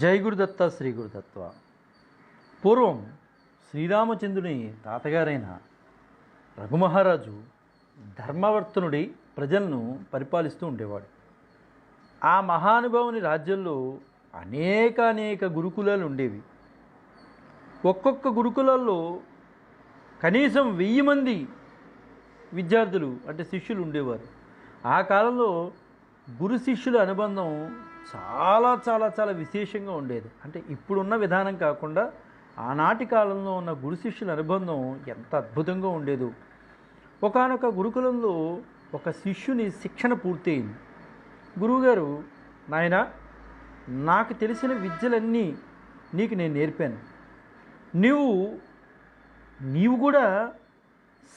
జై గురుదత్త శ్రీ గురుదత్త పూర్వం శ్రీరామచంద్రుని తాతగారైన రఘుమహారాజు ధర్మవర్తనుడి ప్రజలను పరిపాలిస్తూ ఉండేవాడు. ఆ మహానుభావుని రాజ్యంలో అనేక అనేక గురుకులాలు ఉండేవి. ఒక్కొక్క గురుకులాల్లో కనీసం వెయ్యి మంది విద్యార్థులు అంటే శిష్యులు ఉండేవారు. ఆ కాలంలో గురు శిష్యుల అనుబంధం చాలా చాలా చాలా విశేషంగా ఉండేది. అంటే ఇప్పుడున్న విధానం కాకుండా ఆనాటి కాలంలో ఉన్న గురు శిష్యుల అనుబంధం ఎంత అద్భుతంగా ఉండేదో. ఒకానొక గురుకులంలో ఒక శిష్యుని శిక్షణ పూర్తయింది. గురువుగారు నాయన నాకు తెలిసిన విద్యలన్నీ నీకు నేను నేర్పాను. నీవు నీవు కూడా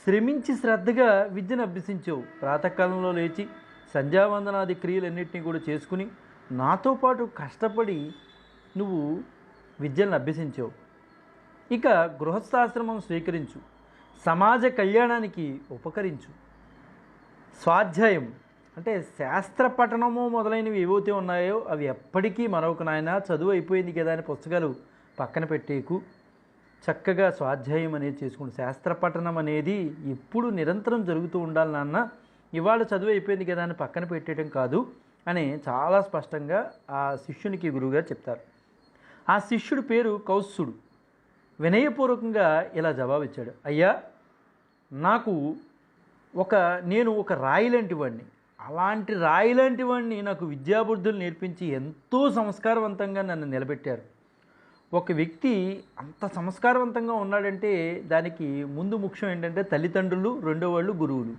శ్రమించి శ్రద్ధగా విద్యను అభ్యసించావు. ప్రాతకాలంలో లేచి సంధ్యావందనాది క్రియలన్నింటినీ కూడా చేసుకుని నాతో పాటు కష్టపడి నువ్వు విద్యను అభ్యసించావు. ఇక గృహస్థాశ్రమం స్వీకరించు. సమాజ కళ్యాణానికి ఉపకరించు. స్వాధ్యాయం అంటే శాస్త్ర పఠనము మొదలైనవి ఏవైతే ఉన్నాయో అవి ఎప్పటికీ మరొక నాయన చదువు అయిపోయింది కదా అని పుస్తకాలు పక్కన పెట్టేకు. చక్కగా స్వాధ్యాయం అనేది చేసుకుంటు శాస్త్ర పఠనం అనేది ఎప్పుడు నిరంతరం జరుగుతూ ఉండాలి నాన్న. ఇవాళ చదువు అయిపోయింది కదా అని పక్కన పెట్టేయడం కాదు. అని చాలా స్పష్టంగా ఆ శిష్యునికి గురువుగారు చెప్తారు. ఆ శిష్యుడి పేరు కౌత్సుడు వినయపూర్వకంగా ఇలా జవాబిచ్చాడు. అయ్యా నాకు ఒక నేను ఒక రాయి లాంటి వాడిని. అలాంటి రాయి లాంటి వాడిని నాకు విద్యాబుద్ధులు నేర్పించి ఎంతో సంస్కారవంతంగా నన్ను నిలబెట్టారు. ఒక వ్యక్తి అంత సంస్కారవంతంగా ఉన్నాడంటే దానికి ముందు ముఖ్యం ఏంటంటే తల్లిదండ్రులు రెండో వాళ్ళు గురువులు.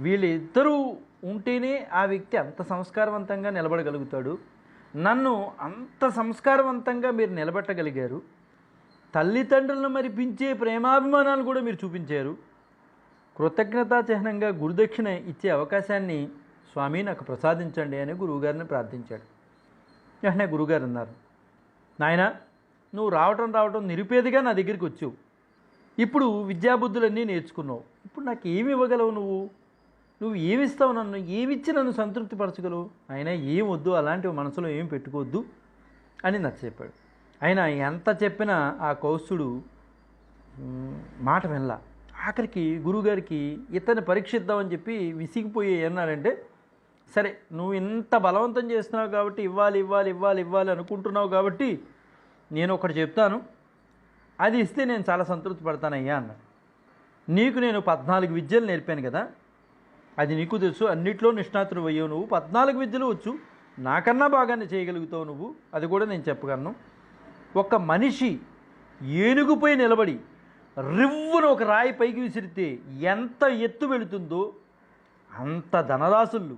వీళ్ళిద్దరూ ఉంటేనే ఆ వ్యక్తి అంత సంస్కారవంతంగా నిలబడగలుగుతాడు. నన్ను అంత సంస్కారవంతంగా మీరు నిలబెట్టగలిగారు. తల్లిదండ్రులను మరిపించే ప్రేమాభిమానాలు కూడా మీరు చూపించారు. కృతజ్ఞతా చిహ్నంగా గురుదక్షిణ ఇచ్చే అవకాశాన్ని స్వామి నాకు ప్రసాదించండి అని గురువుగారిని ప్రార్థించాడు. వెంటనే గురుగారు అన్నారు నాయన నువ్వు రావటం రావటం నిరుపేదగా నా దగ్గరికి వచ్చావు. ఇప్పుడు విద్యాబుద్ధులన్నీ నేర్చుకున్నావు. ఇప్పుడు నాకు ఏమి ఇవ్వగలవు నువ్వు? నువ్వు ఏమిస్తావు నన్ను? ఏమిచ్చి నన్ను సంతృప్తిపరచగలవు? ఆయన ఏం వద్దు అలాంటివి మనసులో ఏం పెట్టుకోవద్దు? అని నచ్చ చెప్పాడు. ఆయన ఎంత చెప్పినా ఆ కౌస్తుడు మాట వెళ్ళ ఆఖరికి గురువుగారికి ఇతన్ని పరీక్షిద్దామని చెప్పి విసిగిపోయి ఏమన్నాడంటే సరే నువ్వు ఇంత బలవంతం చేస్తున్నావు కాబట్టి ఇవ్వాలి ఇవ్వాలి ఇవ్వాలి ఇవ్వాలి అనుకుంటున్నావు కాబట్టి నేను ఒకటి చెప్తాను. అది ఇస్తే నేను చాలా సంతృప్తి పడతానయ్యా అన్నాడు. నీకు నేను పద్నాలుగు విద్యలు నేర్పాను కదా అది నీకు తెలుసు అన్నిట్లో నిష్ణాతుడు అయ్యావు నువ్వు. పద్నాలుగు విద్యలు వచ్చు. నాకన్నా బాగానే చేయగలుగుతావు నువ్వు. అది కూడా నేను చెప్పగలను. ఒక మనిషి ఏనుగుపై నిలబడి రివ్వున ఒక రాయి పైకి విసిరితే ఎంత ఎత్తు వెళుతుందో అంత ధనరాశులు.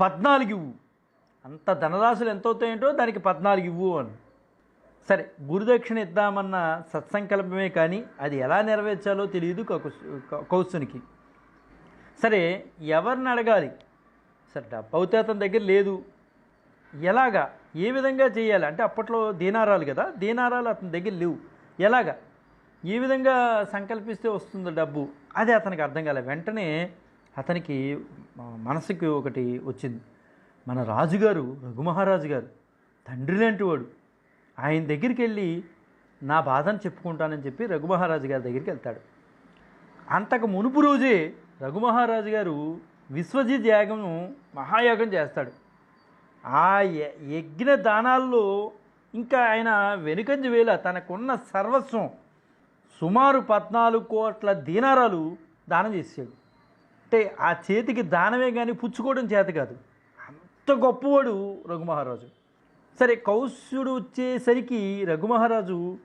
పద్నాలుగు ఇవ్వు. అంత ధనరాశులు ఎంత అవుతాయంటో దానికి పద్నాలుగు ఇవ్వు అని. సరే గురుదక్షిణ ఇద్దామన్న సత్సంకల్పమే కానీ అది ఎలా నెరవేర్చాలో తెలియదు కౌసు- కౌసునికి. సరే ఎవరిని అడగాలి? సరే డబ్బు అవుతే అతని దగ్గర లేదు. ఎలాగా? ఏ విధంగా చేయాలి? అంటే అప్పట్లో దీనారాలు కదా దీనారాలు అతని దగ్గర లేవు. ఎలాగా? ఏ విధంగా సంకల్పిస్తే వస్తుందో డబ్బు? అది అతనికి అర్థం కాలే. వెంటనే అతనికి మనసుకి ఒకటి వచ్చింది. మన రాజుగారు రఘుమహారాజు గారు తండ్రి లాంటి వాడు ఆయన దగ్గరికి వెళ్ళి నా బాధను చెప్పుకుంటానని చెప్పి రఘుమహారాజు గారి దగ్గరికి వెళ్తాడు. అంతకు మునుపు రోజే రఘుమహారాజు గారు విశ్వజిత్ యాగము మహాయాగం చేస్తాడు. ఆ యజ్ఞ దానాల్లో ఇంకా ఆయన వెనుకంజ వేళ తనకున్న సర్వస్వం సుమారు పద్నాలుగు కోట్ల దీనారాలు దానం చేసాడు అంటే ఆ చేతికి దానమే కానీ పుచ్చుకోవడం చేత కాదు. అంత గొప్పవాడు రఘుమహారాజు. సరే కౌశ్యుడు వచ్చేసరికి రఘుమహారాజు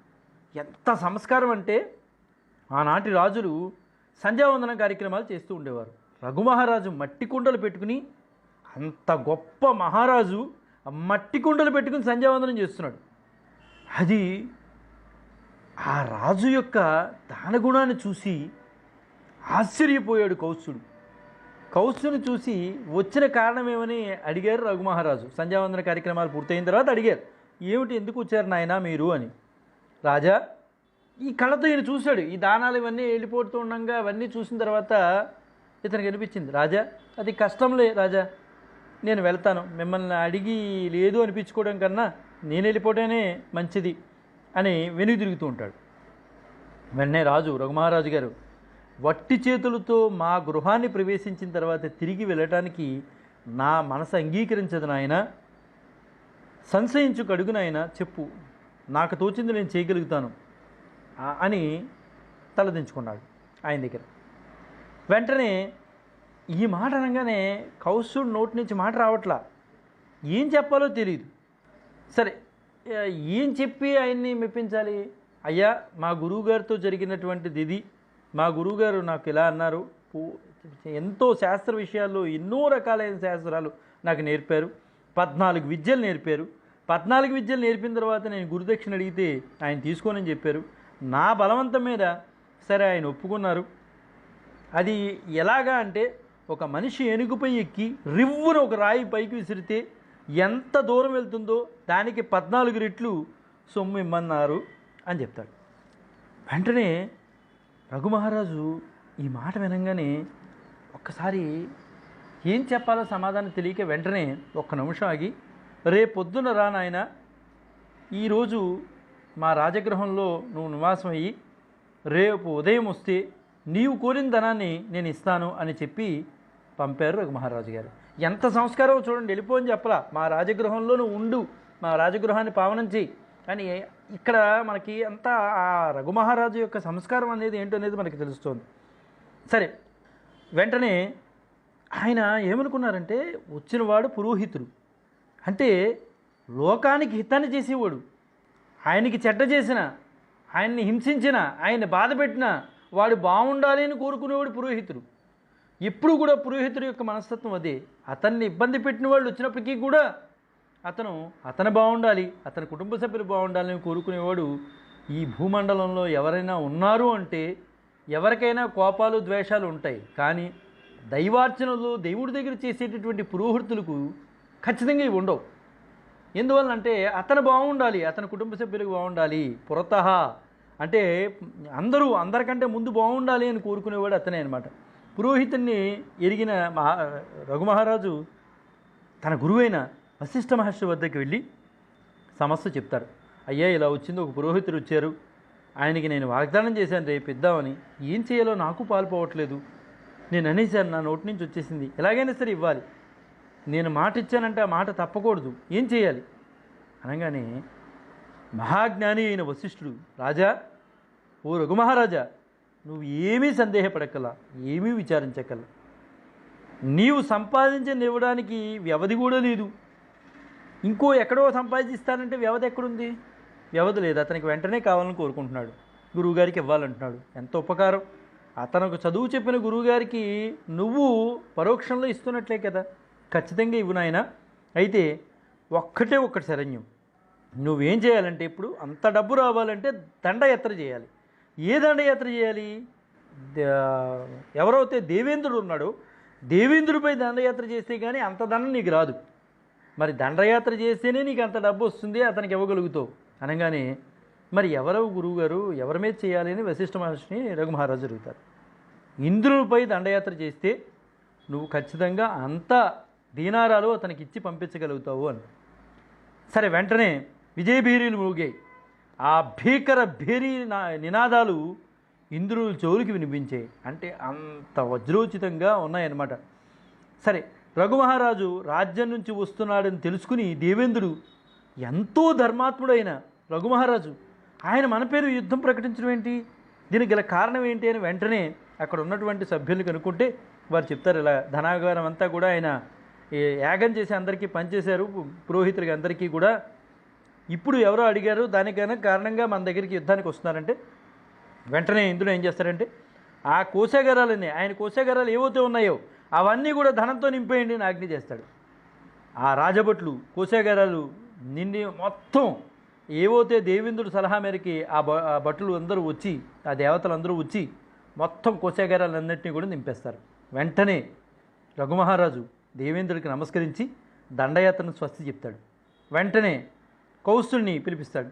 ఎంత సంస్కారం అంటే ఆనాటి రాజులు సంధ్యావందన కార్యక్రమాలు చేస్తూ ఉండేవారు. రఘుమహారాజు మట్టి కుండలు పెట్టుకుని అంత గొప్ప మహారాజు ఆ మట్టి కుండలు పెట్టుకుని సంధ్యావందనం చేస్తున్నాడు. అది ఆ రాజు యొక్క దానగుణాన్ని చూసి ఆశ్చర్యపోయాడు కౌసుడు కౌత్సుని చూసి వచ్చిన కారణం ఏమని అడిగారు రఘుమహారాజు. సంధ్యావందన కార్యక్రమాలు పూర్తయిన తర్వాత అడిగారు. ఏమిటి ఎందుకు వచ్చారు నాయనా మీరు అని. రాజా ఈ కళ్ళతో ఈయన చూశాడు. ఈ దానాలు ఇవన్నీ వెళ్ళిపోతూ ఉండగా అవన్నీ చూసిన తర్వాత ఇతనికి అనిపించింది రాజా అది కష్టంలే రాజా నేను వెళ్తాను. మిమ్మల్ని అడిగి లేదు అనిపించుకోవడం కన్నా నేను వెళ్ళిపోవటమే మంచిది అని వెనుక తిరుగుతూ ఉంటాడు. వెంటనే రాజు రఘుమహారాజు గారు వట్టి చేతులతో మా గృహాన్ని ప్రవేశించిన తర్వాత తిరిగి వెళ్ళటానికి నా మనసు అంగీకరించదు నాయన. సంశయించుకు అడుగునాయన చెప్పు. నాకు తోచింది నేను చేయగలుగుతాను. అని తలదించుకున్నాడు ఆయన దగ్గర. వెంటనే ఈ మాట అనగానే కౌశుడు నోటి నుంచి మాట రావట్లా. ఏం చెప్పాలో తెలియదు సరే ఏం చెప్పి ఆయన్ని మెప్పించాలి? అయ్యా మా గురువుగారితో జరిగినటువంటిది ఇది. మా గురువుగారు నాకు ఇలా అన్నారు. ఎంతో శాస్త్ర విషయాల్లో ఎన్నో రకాలైన శాస్త్రాలు నాకు నేర్పారు. పద్నాలుగు విద్యలు నేర్పారు. పద్నాలుగు విద్యలు నేర్పిన తర్వాత నేను గురుదక్షిణ అడిగితే ఆయన తీసుకోనని చెప్పారు. నా బలవంతం మీద సరే ఆయన ఒప్పుకున్నారు. అది ఎలాగా అంటే ఒక మనిషి ఏనుగుపై ఎక్కి రివ్వున ఒక రాయి పైకి విసిరితే ఎంత దూరం వెళ్తుందో దానికి పద్నాలుగు రెట్లు సొమ్ము ఇమ్మన్నారు అని చెప్తాడు. వెంటనే రఘుమహారాజు ఈ మాట వినంగానే ఒక్కసారి ఏం చెప్పాలో సమాధానం తెలియక వెంటనే ఒక్క నిమిషం ఆగి రేపొద్దున రా నాయన ఈరోజు మా రాజగృహంలో నువ్వు నివాసం అయ్యి రేపు ఉదయం వస్తే నీవు కోరిన ధనాన్ని నేను ఇస్తాను అని చెప్పి పంపారు రఘుమహారాజు గారు. ఎంత సంస్కారం చూడండి వెళ్ళిపోని చెప్పలా. మా రాజగృహంలో నువ్వు ఉండు మా రాజగృహాన్ని పావనం చేయి అని ఇక్కడ మనకి అంతా ఆ రఘుమహారాజు యొక్క సంస్కారం అనేది ఏంటో అనేది మనకి తెలుస్తుంది. సరే వెంటనే ఆయన ఏమనుకున్నారంటే వచ్చినవాడు పురోహితుడు. అంటే లోకానికి హితాన్ని చేసేవాడు. ఆయనకి చెడ్డ చేసిన ఆయన్ని హింసించిన ఆయన్ని బాధ పెట్టిన వాడు బాగుండాలి అని కోరుకునేవాడు పురోహితుడు. ఎప్పుడు కూడా పురోహితుడి యొక్క మనస్తత్వం అదే. అతన్ని ఇబ్బంది పెట్టిన వాళ్ళు వచ్చినప్పటికీ కూడా అతను అతను బాగుండాలి అతని కుటుంబ సభ్యులు బాగుండాలని కోరుకునేవాడు ఈ భూమండలంలో ఎవరైనా ఉన్నారు అంటే ఎవరికైనా కోపాలు ద్వేషాలు ఉంటాయి. కానీ దైవార్చనలు దేవుడి దగ్గర చేసేటటువంటి పురోహితులకు ఖచ్చితంగా ఇవి ఉండవు. ఎందువల్లంటే అతను బాగుండాలి అతని కుటుంబ సభ్యులకు బాగుండాలి పురతహ. అంటే అందరూ అందరికంటే ముందు బాగుండాలి అని కోరుకునేవాడు అతనే అనమాట పురోహితుణ్ణి ఎరిగిన మహా రఘుమహారాజు తన గురువైన వశిష్ఠ మహర్షి వద్దకు వెళ్ళి సమస్య చెప్తారు. అయ్యా ఇలా వచ్చింది ఒక పురోహితుడు వచ్చారు. ఆయనకి నేను వాగ్దానం చేశాను రేపు ఇద్దామని. ఏం చేయాలో నాకు పాల్పోవట్లేదు నేను అనేసాను నా నోటి నుంచి వచ్చేసింది. ఎలాగైనా సరే ఇవ్వాలి. నేను మాట ఇచ్చానంటే ఆ మాట తప్పకూడదు. ఏం చేయాలి? అనగానే మహాజ్ఞాని అయిన వశిష్ఠుడు రాజా ఓ రఘుమహారాజా నువ్వు ఏమీ సందేహపడక్కల ఏమీ విచారించక్కల. నీవు సంపాదించనివ్వడానికి వ్యవధి కూడా లేదు. ఇంకో ఎక్కడో సంపాదిస్తానంటే వ్యవధి ఎక్కడుంది? వ్యవధి లేదు. అతనికి వెంటనే కావాలని కోరుకుంటున్నాడు. గురువుగారికి ఇవ్వాలంటున్నాడు. ఎంత ఉపకారం. అతనికి చదువు చెప్పిన గురువుగారికి నువ్వు పరోక్షంలో ఇస్తున్నట్లే కదా. ఖచ్చితంగా ఇవ్వు నాయన. అయితే ఒక్కటే ఒక్కటి శరణ్యం. నువ్వేం చేయాలంటే ఇప్పుడు అంత డబ్బు రావాలంటే దండయాత్ర చేయాలి. ఏ దండయాత్ర చేయాలి? ఎవరైతే దేవేంద్రుడు ఉన్నాడో దేవేంద్రుడిపై దండయాత్ర చేస్తే కానీ అంత దండం నీకు రాదు. మరి దండయాత్ర చేస్తేనే నీకు అంత డబ్బు వస్తుంది అతనికి ఇవ్వగలుగుతావు. అనగానే మరి ఎవరు గురువుగారు? ఎవరి మీద చేయాలి అని వశిష్ఠ మహర్షిని రఘుమహారాజు అడుగుతారు. ఇంద్రునిపై దండయాత్ర చేస్తే నువ్వు ఖచ్చితంగా అంత దీనారాలు అతనికి ఇచ్చి పంపించగలుగుతావు అని సరే వెంటనే విజయభీరీలు మూగాయి. ఆ భీకర భేరీ నా నినాదాలు ఇంద్రుల చెవులకి వినిపించాయి. అంటే అంత వజ్రోచితంగా ఉన్నాయన్నమాట. సరే రఘుమహారాజు రాజ్యం నుంచి వస్తున్నాడని తెలుసుకుని దేవేంద్రుడు ఎంతో ధర్మాత్ముడైన రఘుమహారాజు ఆయన మన పేరు యుద్ధం ప్రకటించడం ఏంటి? దీనికి గల కారణం ఏంటి అని వెంటనే అక్కడ ఉన్నటువంటి సభ్యులు కనుక్కుంటే వారు చెప్తారు. ఇలా ధనాగారం అంతా కూడా ఆయన యాగం చేసి అందరికీ పనిచేశారు పురోహితులకి అందరికీ కూడా ఇప్పుడు ఎవరో అడిగారు దానికైనా కారణంగా మన దగ్గరికి యుద్ధానికి వస్తున్నారంటే వెంటనే ఇందులో ఏం చేస్తారంటే ఆ కోశాగారాలన్నీ ఆయన కోశాగారాలు ఏవైతే ఉన్నాయో అవన్నీ కూడా ధనంతో నింపేయండి అని ఆజ్ఞ చేస్తాడు. ఆ రాజభట్లు కోశాగారాలు నిండి మొత్తం ఏవైతే దేవేంద్రుడు సలహా మేరకి ఆ బ ఆ భటులు అందరూ వచ్చి ఆ దేవతలు అందరూ వచ్చి మొత్తం కోశాగారాలన్నింటినీ కూడా నింపేస్తారు. వెంటనే రఘుమహారాజు దేవేంద్రుడికి నమస్కరించి దండయాత్రను స్వస్తి చెప్తాడు. వెంటనే కౌస్తుల్ని పిలిపిస్తాడు.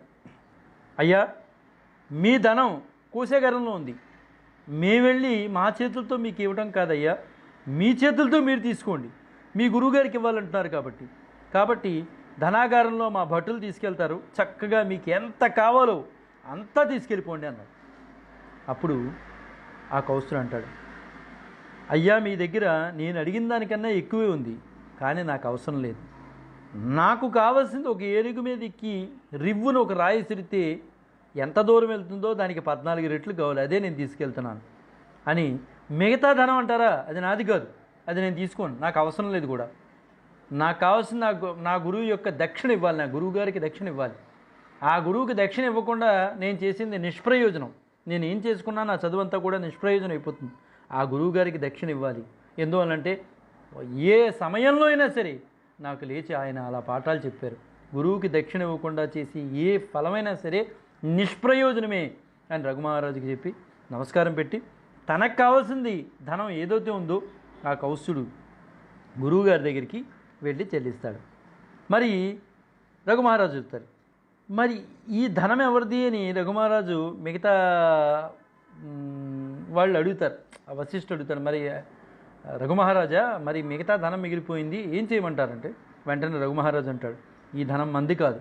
అయ్యా మీ ధనం కోశాగారంలో ఉంది. మేము వెళ్ళి మా చేతులతో మీకు ఇవ్వడం కాదయ్యా. మీ చేతులతో మీరు తీసుకోండి. మీ గురువుగారికి ఇవ్వాలంటున్నారు కాబట్టి. కాబట్టి ధనాగారంలో మా భటులు తీసుకెళ్తారు. చక్కగా మీకు ఎంత కావాలో అంతా తీసుకెళ్ళిపోండి అన్నాడు అప్పుడు ఆ కౌస్తుడు అంటాడు అయ్యా మీ దగ్గర నేను అడిగిన దానికన్నా ఎక్కువే ఉంది కానీ నాకు అవసరం లేదు. నాకు కావాల్సింది ఒక ఏనుగు మీద ఎక్కి రివ్వును ఒక రాయి సిరితే ఎంత దూరం వెళ్తుందో దానికి పద్నాలుగు రెట్లు కావాలి అదే నేను తీసుకెళ్తున్నాను. అని మిగతా ధనం అంటారా? అది నాది కాదు అది నేను తీసుకోను నాకు అవసరం లేదు కూడా. నాకు కావాల్సిన నా గు- నా గురువు యొక్క దక్షిణ ఇవ్వాలి నా గురువు గారికి దక్షిణ ఇవ్వాలి. ఆ గురువుకి దక్షిణ ఇవ్వకుండా నేను చేసింది నిష్ప్రయోజనం. నేను ఏం చేసుకున్నా నా చదువంతా కూడా నిష్ప్రయోజనం అయిపోతుంది. ఆ గురువుగారికి దక్షిణ ఇవ్వాలి. ఎందువల్లంటే ఏ సమయంలో అయినా సరే నాకు లేచి ఆయన అలా పాఠాలు చెప్పారు. గురువుకి దక్షిణ ఇవ్వకుండా చేసి ఏ ఫలమైనా సరే నిష్ప్రయోజనమే అని రఘుమహారాజుకి చెప్పి నమస్కారం పెట్టి తనకు కావాల్సింది ధనం ఏదైతే ఉందో ఆ కౌస్తుడు గురువుగారి దగ్గరికి వెళ్ళి చెల్లిస్తాడు. మరి రఘుమహారాజు చెప్తారు మరి ఈ ధనం ఎవరిది? అని రఘుమహారాజు మిగతా వాళ్ళు అడుగుతారు ఆ వశిష్ఠుడు అడుగుతారు మరి రఘుమహారాజా మరి మిగతా ధనం మిగిలిపోయింది ఏం చేయమంటారంటే వెంటనే రఘుమహారాజు అంటాడు ఈ ధనం మంది కాదు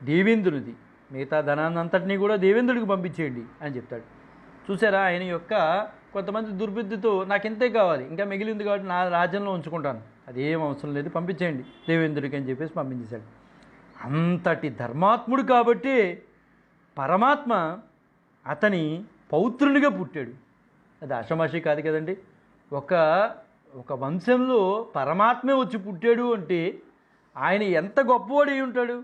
దేవేంద్రునిది మిగతా ధనాన్నంతటినీ కూడా దేవేంద్రుడికి పంపించేయండి అని చెప్తాడు. చూసారా ఆయన యొక్క కొంతమంది దుర్బుద్ధితో నాకు ఇంతే కావాలి ఇంకా మిగిలింది కాబట్టి నా రాజ్యంలో ఉంచుకుంటాను అదేం అవసరం లేదు పంపించేయండి దేవేంద్రుడికి అని చెప్పేసి పంపించేశాడు. అంతటి ధర్మాత్ముడు కాబట్టి పరమాత్మ అతని పౌత్రునిగా పుట్టాడు. అది ఆషమాషి కాదు కదండి. ఒక ఒక వంశంలో పరమాత్మే వచ్చి పుట్టాడు అంటే ఆయన ఎంత గొప్పవాడు అయి ఉంటాడు?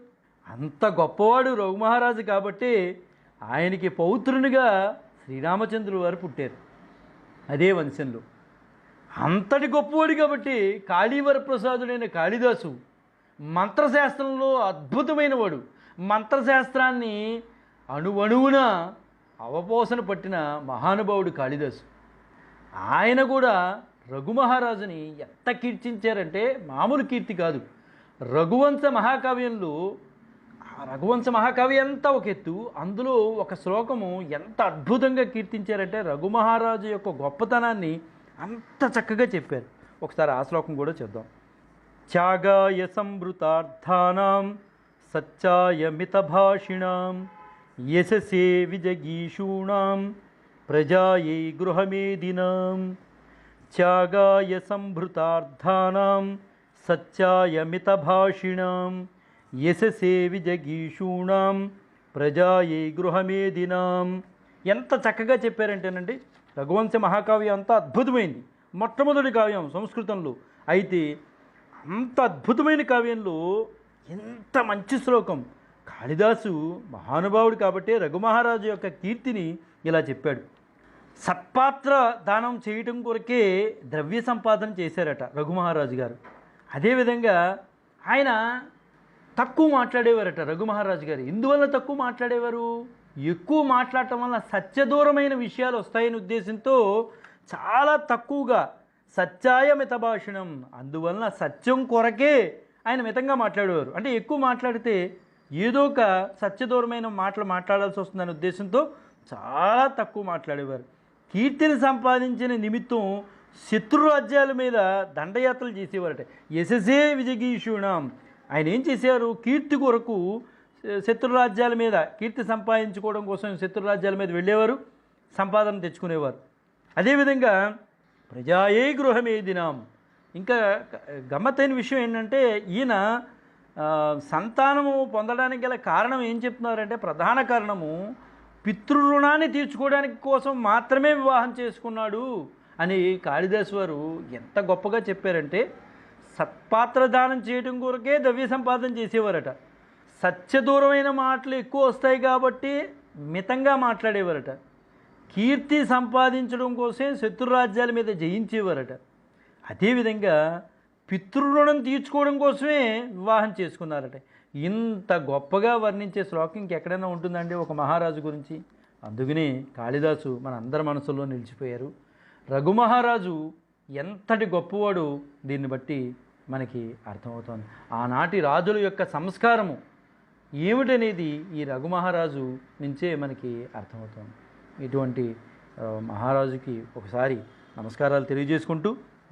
అంత గొప్పవాడు రఘుమహారాజు కాబట్టి ఆయనకి పౌత్రునిగా శ్రీరామచంద్రుడు వారు పుట్టారు అదే వంశంలో. అంతటి గొప్పవాడు కాబట్టి కాళీవర ప్రసాదుడైన కాళిదాసు మంత్రశాస్త్రంలో అద్భుతమైన వాడు మంత్రశాస్త్రాన్ని అణువణువున అవపోసన పట్టిన మహానుభావుడు కాళిదాసు. ఆయన కూడా రఘుమహారాజుని ఎంత కీర్తించారంటే మామూలు కీర్తి కాదు. రఘువంశ మహాకావ్యంలో ఆ రఘువంశ మహాకావ్యం అంతా ఒక ఎత్తు అందులో ఒక శ్లోకము ఎంత అద్భుతంగా కీర్తించారంటే రఘుమహారాజు యొక్క గొప్పతనాన్ని అంత చక్కగా చెప్పారు. ఒకసారి ఆ శ్లోకం కూడా చూద్దాం త్యాగాయ సంవృతార్థానం సచ్చాయ మితభాషిణాం యశసే విజగీషూణాం ప్రజాయై గృహమేదినాం త్యాగాయ సంభృతార్థానాం సత్యాయ మితభాషిణాం. యశసే విజగీషూణాం ప్రజాయై గృహమేదినాం ఎంత చక్కగా చెప్పారంటేనండి రఘువంశ మహాకావ్యం అంతా అద్భుతమైంది. మొట్టమొదటి కావ్యం సంస్కృతంలో. అయితే అంత అద్భుతమైన కావ్యంలో ఎంత మంచి శ్లోకం. కాళిదాసు మహానుభావుడు కాబట్టే రఘుమహారాజు యొక్క కీర్తిని ఇలా చెప్పాడు. సత్పాత్ర దానం చేయటం కొరకే ద్రవ్య సంపాదన చేశారట రఘుమహారాజు గారు. అదేవిధంగా ఆయన తక్కువ మాట్లాడేవారట రఘుమహారాజు గారు. ఎందువల్ల తక్కువ మాట్లాడేవారు? ఎక్కువ మాట్లాడటం వల్ల సత్యదూరమైన విషయాలు వస్తాయనే ఉద్దేశంతో చాలా తక్కువగా సత్యాయ మిత భాషణం అందువలన సత్యం కొరకే ఆయన మితంగా మాట్లాడేవారు. అంటే ఎక్కువ మాట్లాడితే ఏదో ఒక సత్యదూరమైన మాటలు మాట్లాడాల్సి వస్తుందనే ఉద్దేశంతో చాలా తక్కువ మాట్లాడేవారు. కీర్తిని సంపాదించిన నిమిత్తం శత్రురాజ్యాల మీద దండయాత్రలు చేసేవారట. యశసే విజగీషుణం. ఆయన ఏం చేశారు? కీర్తి కొరకు శత్రురాజ్యాల మీద కీర్తి సంపాదించుకోవడం కోసం శత్రురాజ్యాల మీద వెళ్ళేవారు సంపాదన తెచ్చుకునేవారు. అదేవిధంగా ప్రజాయే గృహమేదినాం ఇంకా గమ్మత్తైన విషయం ఏంటంటే ఈయన సంతానము పొందడానికి గల కారణం ఏం చెప్తున్నారంటే ప్రధాన కారణము పితృరుణాన్ని తీర్చుకోవడానికి కోసం మాత్రమే వివాహం చేసుకున్నాడు అని కాళిదాసు వారు ఎంత గొప్పగా చెప్పారంటే సత్పాత్ర దానం చేయడం కొరకే ద్రవ్య సంపాదన చేసేవారట. సత్యదూరమైన మాటలు ఎక్కువ వస్తాయి కాబట్టి మితంగా మాట్లాడేవారట. కీర్తి సంపాదించడం కోసం శత్రు రాజ్యాల మీద జయించేవారట. అదేవిధంగా పితృరుణం తీర్చుకోవడం కోసమే వివాహం చేసుకున్నారట. ఇంత గొప్పగా వర్ణించే శ్లోకం ఇంకెక్కడైనా ఉంటుందండి ఒక మహారాజు గురించి? అందుకనే కాళిదాసు మన అందరి మనసులో నిలిచిపోయారు. రఘుమహారాజు ఎంతటి గొప్పవాడు దీన్ని బట్టి మనకి అర్థమవుతోంది. ఆనాటి రాజుల యొక్క సంస్కారము ఏమిటనేది ఈ రఘుమహారాజు నుంచే మనకి అర్థమవుతోంది. ఇటువంటి మహారాజుకి ఒకసారి నమస్కారాలు తెలియజేసుకుంటూ